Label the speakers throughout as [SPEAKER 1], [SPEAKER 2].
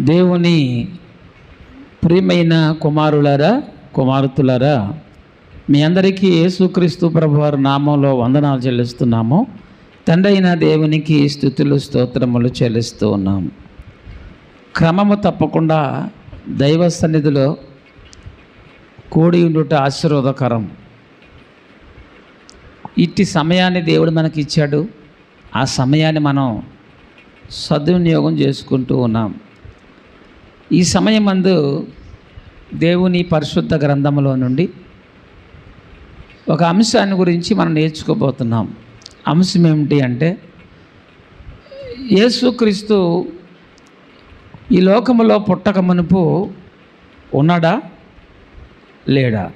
[SPEAKER 1] దేవుని ప్రియమైన కుమారులారా కుమారుతులరా మీ అందరికీ యేసుక్రీస్తు ప్రభువారి నామంలో వందనాలు చెల్లిస్తున్నాము. తండ్రి అయిన దేవునికి స్థుతులు స్తోత్రములు చెల్లిస్తూ ఉన్నాం. క్రమము తప్పకుండా దైవ సన్నిధిలో కూడి ఉండుట ఆశీర్వాదకరం. ఇట్టి సమయాన్ని దేవుడు మనకి ఇచ్చాడు ఆ సమయాన్ని మనం సద్వినియోగం చేసుకుంటూ ఉన్నాం. ఈ సమయం అందు దేవుని పరిశుద్ధ గ్రంథములో నుండి ఒక అంశాన్ని గురించి మనం నేర్చుకోబోతున్నాం. అంశం ఏమిటి అంటే యేసుక్రీస్తు ఈ లోకములో పుట్టక మునుపు ఉన్నాడా? లేడా?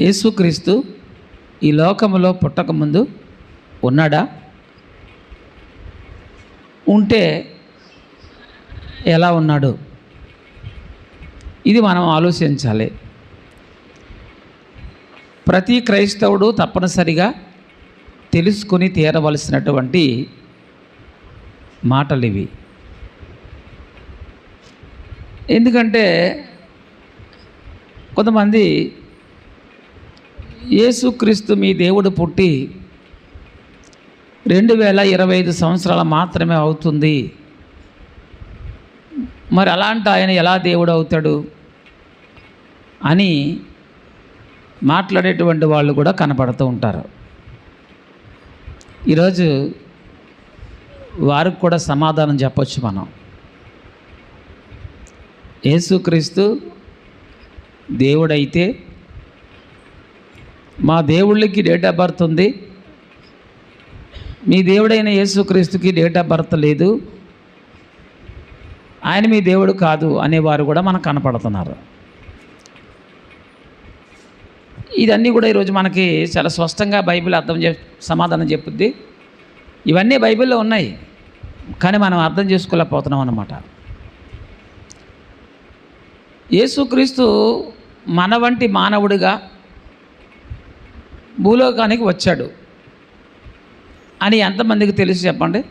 [SPEAKER 1] యేసుక్రీస్తు ఈ లోకములో పుట్టక ముందు ఉన్నాడా? ఉంటే ఎలా ఉన్నాడు? ఇది మనం ఆలోచించాలి. ప్రతి క్రైస్తవుడు తప్పనిసరిగా తెలుసుకొని తీరవలసినటువంటి మాటలు ఇవి ఎందుకంటే కొంతమంది యేసుక్రీస్తు మీ దేవుడు పుట్టి రెండు వేల ఇరవై ఐదు సంవత్సరాలు మాత్రమే అవుతుంది. మరి అలాంటి ఆయన ఎలా దేవుడు అవుతాడు అని మాట్లాడేటువంటి వాళ్ళు కూడా కనపడుతూ ఉంటారు. ఈరోజు వారికి కూడా సమాధానం చెప్పొచ్చు మనం. యేసుక్రీస్తు దేవుడైతే మా దేవుళ్ళకి డేట్ ఆఫ్ బర్త్ ఉంది. మీ దేవుడైన యేసుక్రీస్తుకి డేట్ ఆఫ్ బర్త్ లేదు. ఆయన మీ దేవుడు కాదు అనేవారు కూడా మనకు కనపడుతున్నారు. ఇదన్నీ కూడా ఈరోజు మనకి చాలా స్పష్టంగా బైబిల్ అర్థం చే సమాధానం చెప్పుద్ది. ఇవన్నీ బైబిల్లో ఉన్నాయి కానీ మనం అర్థం చేసుకోలేకపోతున్నాం అన్నమాట. యేసుక్రీస్తు మన వంటి మానవుడిగా భూలోకానికి వచ్చాడు అని ఎంతమందికి తెలుసు చెప్పండి?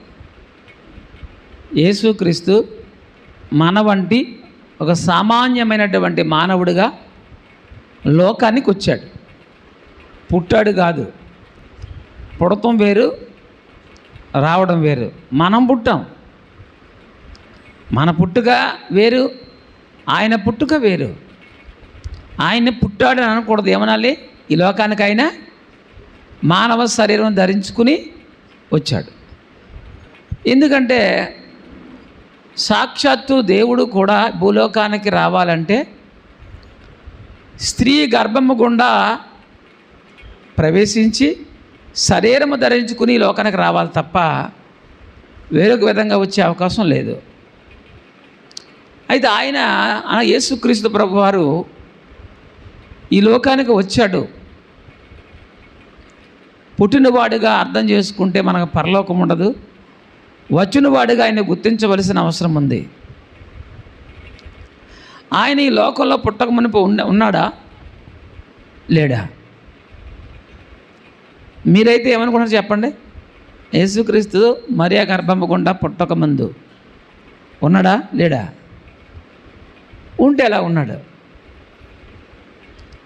[SPEAKER 1] యేసుక్రీస్తు మన వంటి ఒక సామాన్యమైనటువంటి మానవుడిగా లోకానికి వచ్చాడు. పుట్టాడు కాదు. పుడతం వేరు రావడం వేరు. మనం పుట్టాం. మన పుట్టుక వేరు ఆయన పుట్టుక వేరు. ఆయన పుట్టాడు అని అనకూడదు. ఏమనాలి? ఈ లోకానికి ఆయన మానవ శరీరం ధరించుకుని వచ్చాడు. ఎందుకంటే సాక్షాత్తు దేవుడు కూడా భూలోకానికి రావాలంటే స్త్రీ గర్భము గుండా ప్రవేశించి శరీరము ధరించుకుని లోకానికి రావాలి తప్ప వేరొక విధంగా వచ్చే అవకాశం లేదు. అయితే ఆయన ఆ ప్రభు ప్రభువారు ఈ లోకానికి వచ్చాడు. పుట్టినవాడుగా అర్థం చేసుకుంటే మనకు పరలోకం ఉండదు. వచ్చినవాడుగా ఆయన గుర్తించవలసిన అవసరం ఉంది. ఆయన ఈ లోకంలో పుట్టక మునుపు ఉన్న ఉన్నాడా? లేడా? మీరైతే ఏమనుకున్నారు చెప్పండి? యేసుక్రీస్తు మరియా గర్భమ్మకుండా పుట్టక ముందు ఉన్నాడా? లేడా? ఉంటే ఎలా ఉన్నాడు?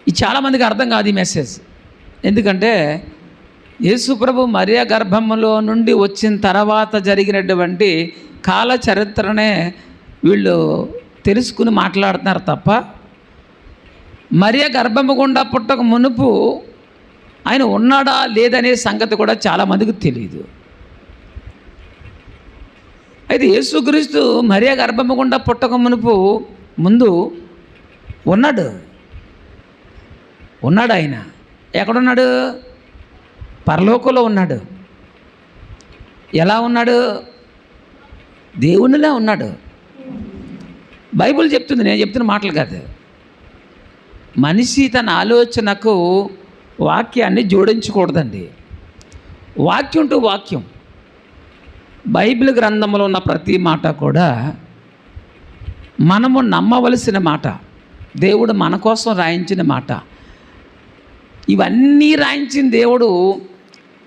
[SPEAKER 1] ఇది చాలామందికి అర్థం కాదు ఈ మెసేజ్ ఎందుకంటే యేసుప్రభు మరియా గర్భంలో నుండి వచ్చిన తర్వాత జరిగినటువంటి కాల చరిత్రనే వీళ్ళు తెలుసుకుని మాట్లాడుతున్నారు తప్ప మరియ గర్భము గుండా పుట్టక మునుపు ఆయన ఉన్నాడా లేదనే సంగతి కూడా చాలామందికి తెలియదు అయితే యేసుక్రీస్తు మరియ గర్భము గుండా పుట్టక మునుపు ముందు ఉన్నాడు. ఉన్నాడు ఆయన. ఎక్కడున్నాడు? పరలోకంలో ఉన్నాడు. ఎలా ఉన్నాడు? దేవునిలా ఉన్నాడు. బైబిల్ చెప్తుంది నేను చెప్తున్న మాటలు కాదు. మనిషి తన ఆలోచనకు వాక్యాన్ని జోడించకూడదండి. వాక్యం టు వాక్యం. బైబిల్ గ్రంథంలో ఉన్న ప్రతి మాట కూడా మనము నమ్మవలసిన మాట. దేవుడు మన కోసం రాయించిన మాట. ఇవన్నీ రాయించిన దేవుడు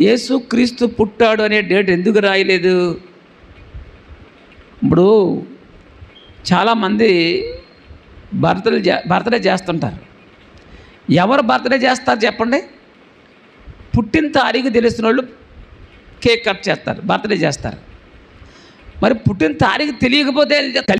[SPEAKER 1] యేసుక్రీస్తు పుట్టాడు అనే డేట్ ఎందుకు రాయలేదు? ఇప్పుడు చాలామంది బర్త్డే చే బర్త్డే చేస్తుంటారు. ఎవరు బర్త్డే చేస్తారు చెప్పండి? పుట్టిన తారీఖు తెలిసిన వాళ్ళు కేక్ కట్ చేస్తారు బర్త్డే చేస్తారు. మరి పుట్టిన తారీఖు తెలియకపోతే